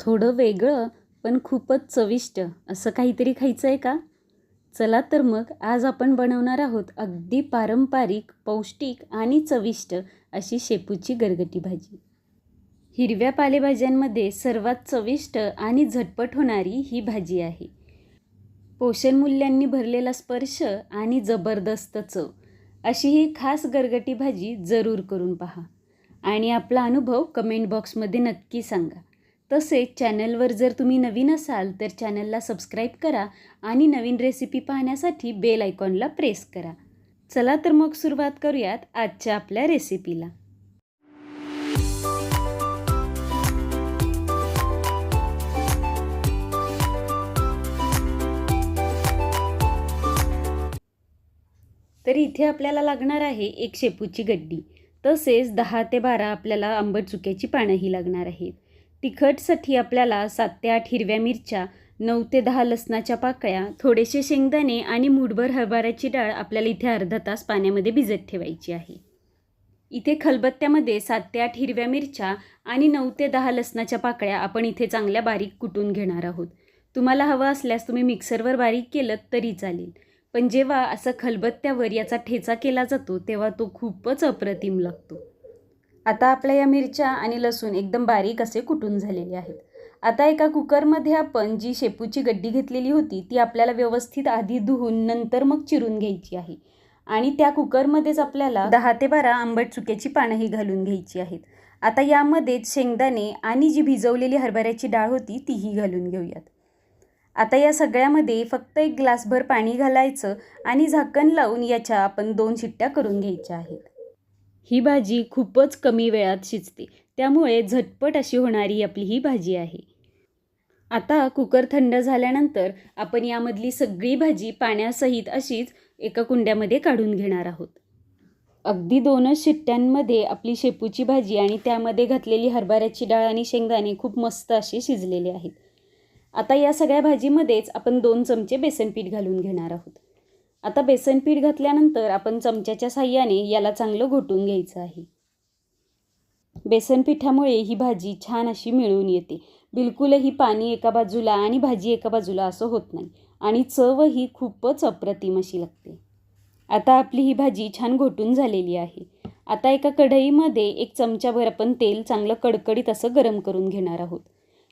थोडं वेगळं पण खूपच चविष्ट असं काहीतरी खायचं आहे का? चला तर मग आज आपण बनवणार आहोत अगदी पारंपरिक पौष्टिक आणि चविष्ट अशी शेपूची गरगटी भाजी. हिरव्या पालेभाज्यांमध्ये सर्वात चविष्ट आणि झटपट होणारी ही भाजी आहे. पोषण मूल्यांनी भरलेला स्पर्श आणि जबरदस्त चव अशी ही खास गरगटी भाजी जरूर करून पहा. आणि आपला अनुभव कमेंट बॉक्समध्ये नक्की सांगा. तसेच चॅनलवर जर तुम्ही नवीन असाल तर चॅनलला सबस्क्राईब करा आणि नवीन रेसिपी पाहण्यासाठी बेल आयकॉनला प्रेस करा. चला तर मग सुरुवात करूयात आजच्या आपल्या रेसिपीला. तर इथे आपल्याला लागणार आहे एक शेपूची गड्डी. तसेच दहा ते बारा आपल्याला आंबट चुक्याची पानंही लागणार आहेत. तिखटसाठी आपल्याला सात ते आठ हिरव्या मिरच्या नऊ ते दहा लसणाच्या पाकळ्या थोडेसे शेंगदाणे आणि मूठभर हरभऱ्याची डाळ आपल्याला इथे अर्धा तास पाण्यामध्ये भिजत ठेवायची आहे. इथे खलबत्त्यामध्ये सात ते आठ हिरव्या मिरच्या आणि नऊ ते दहा लसणाच्या पाकळ्या आपण इथे चांगल्या बारीक कुटून घेणार आहोत. तुम्हाला हवं असल्यास तुम्ही मिक्सरवर बारीक केलं तरी चालेल. पण जेव्हा असं खलबत्त्यावर याचा ठेचा केला जातो तेव्हा तो खूपच अप्रतिम लागतो. आता आपल्या या मिरच्या आणि लसूण एकदम बारीक असे कुटून झालेले आहेत. आता एका कुकरमध्ये आपण जी शेपूची गड्डी घेतलेली होती ती आपल्याला व्यवस्थित आधी धुवून नंतर मग चिरून घ्यायची आहे. आणि त्या कुकरमध्येच आपल्याला दहा ते बारा आंबट चुक्याची पानंही घालून घ्यायची आहेत. आता यामध्येच शेंगदाणे आणि जी भिजवलेली हरभऱ्याची डाळ होती तीही घालून घेऊयात. आता या सगळ्यामध्ये फक्त एक ग्लासभर पाणी घालायचं आणि झाकण लावून याच्या आपण दोन शिट्ट्या करून घ्यायच्या आहेत. ही भाजी खूपच कमी वेळात शिजते. त्यामुळे झटपट अशी होणारी आपली ही भाजी आहे. आता कुकर थंड झाल्यानंतर आपण यामधली सगळी भाजी पाण्यासहित अशीच एका कुंड्यामध्ये काढून घेणार आहोत. अगदी दोनच शिट्ट्यांमध्ये आपली शेपूची भाजी आणि त्यामध्ये घातलेली हरभऱ्याची डाळ आणि शेंगदाणे खूप मस्त असे शिजलेले आहेत. आता या सगळ्या भाजीमध्येच आपण दोन चमचे बेसनपीठ घालून घेणार आहोत. आता बेसनपीठ घातल्यानंतर आपण चमच्याच्या साह्याने याला चांगलं घोटून घ्यायचं आहे. बेसन पिठामुळे ही भाजी छान अशी मिळून येते. बिलकुलही पाणी एका बाजूला आणि भाजी एका बाजूला असं होत नाही आणि चवही खूपच अप्रतिम अशी लागते. आता आपली ही भाजी छान घोटून झालेली आहे. आता एका कढईमध्ये एक चमचाभर आपण तेल चांगलं कडकडीत असं गरम करून घेणार आहोत.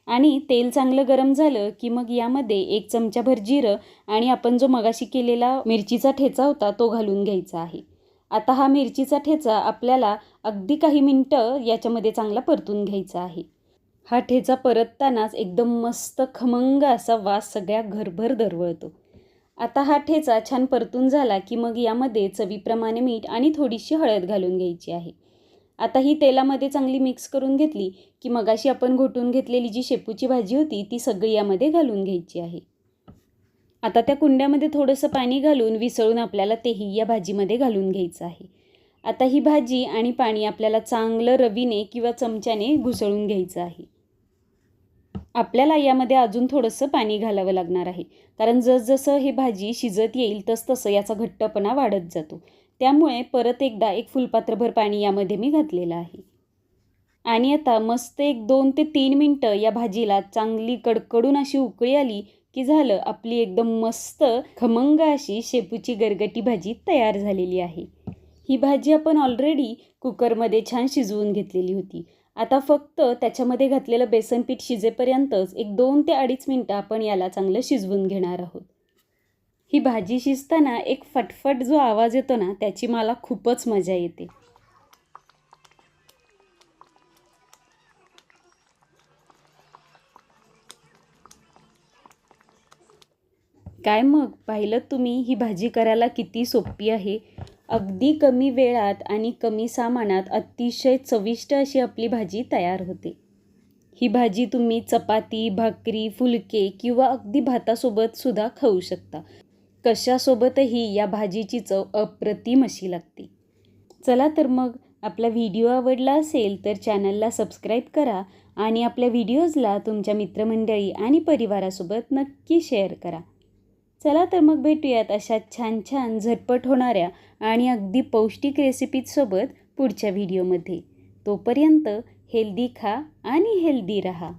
आणि तेल चांगलं गरम झालं की मग यामध्ये एक चमचाभर जिरं आणि आपण जो मगाशी केलेला मिरचीचा ठेचा होता तो घालून घ्यायचा आहे. आता हा मिरचीचा ठेचा आपल्याला अगदी काही मिनटं याच्यामध्ये चांगला परतून घ्यायचा आहे. हा ठेचा परततानाच एकदम मस्त खमंग असा वास सगळ्या घरभर दरवळतो. आता हा ठेचा छान परतून झाला की मग यामध्ये चवीप्रमाणे मीठ आणि थोडीशी हळद घालून घ्यायची आहे. आता ही तेलामध्ये चांगली मिक्स करून घेतली की मगाशी आपण घोटून घेतलेली जी शेपूची भाजी होती ती सगळी यामध्ये घालून घ्यायची आहे. आता त्या कुंड्यामध्ये थोडंसं पाणी घालून विसळून आपल्याला तेही या भाजीमध्ये घालून घ्यायचं आहे. आता ही भाजी आणि पाणी आपल्याला चांगलं रवीने किंवा चमच्याने घुसळून घ्यायचं आहे. आपल्याला यामध्ये अजून थोडंसं पाणी घालावं लागणार आहे. कारण जसजसं हे भाजी शिजत येईल तसतसं याचा घट्टपणा वाढत जातो. त्यामुळे परत एकदा एक फुलपात्रभर पाणी यामध्ये मी घातलेलं आहे. आणि आता मस्त एक दोन ते तीन मिनटं या भाजीला चांगली कडकडून अशी उकळी आली की झालं आपली एकदम मस्त खमंग अशी शेपूची गरगटी भाजी तयार झालेली आहे. ही भाजी आपण ऑलरेडी कुकरमध्ये छान शिजवून घेतलेली होती. आता फक्त त्याच्यामध्ये घातलेलं बेसनपीठ शिजेपर्यंतच एक दोन ते अडीच मिनटं आपण याला चांगलं शिजवून घेणार आहोत. ही भाजी शिजताना एक फटफट जो आवाज येतो ना त्याची मला खूपच मजा येते. काय मग? पाहिलं तुम्ही ही भाजी करायला किती सोपी आहे. अगदी कमी वेळात आणि कमी सामानात अतिशय चविष्ट अशी आपली भाजी तयार होते. ही भाजी तुम्ही चपाती भाकरी फुलके किंवा अगदी भातासोबत सुद्धा खाऊ शकता. कशासोबतही या भाजीची चव अप्रतिम अशी लागते. चला तर मग आपला व्हिडिओ आवडला असेल तर चॅनलला सबस्क्राईब करा आणि आपल्या व्हिडिओजला तुमच्या मित्रमंडळी आणि परिवारासोबत नक्की शेअर करा. चला तर मग भेटूयात अशा छान छान झटपट होणाऱ्या आणि अगदी पौष्टिक रेसिपीजसोबत पुढच्या व्हिडिओमध्ये. तोपर्यंत हेल्दी खा आणि हेल्दी रहा.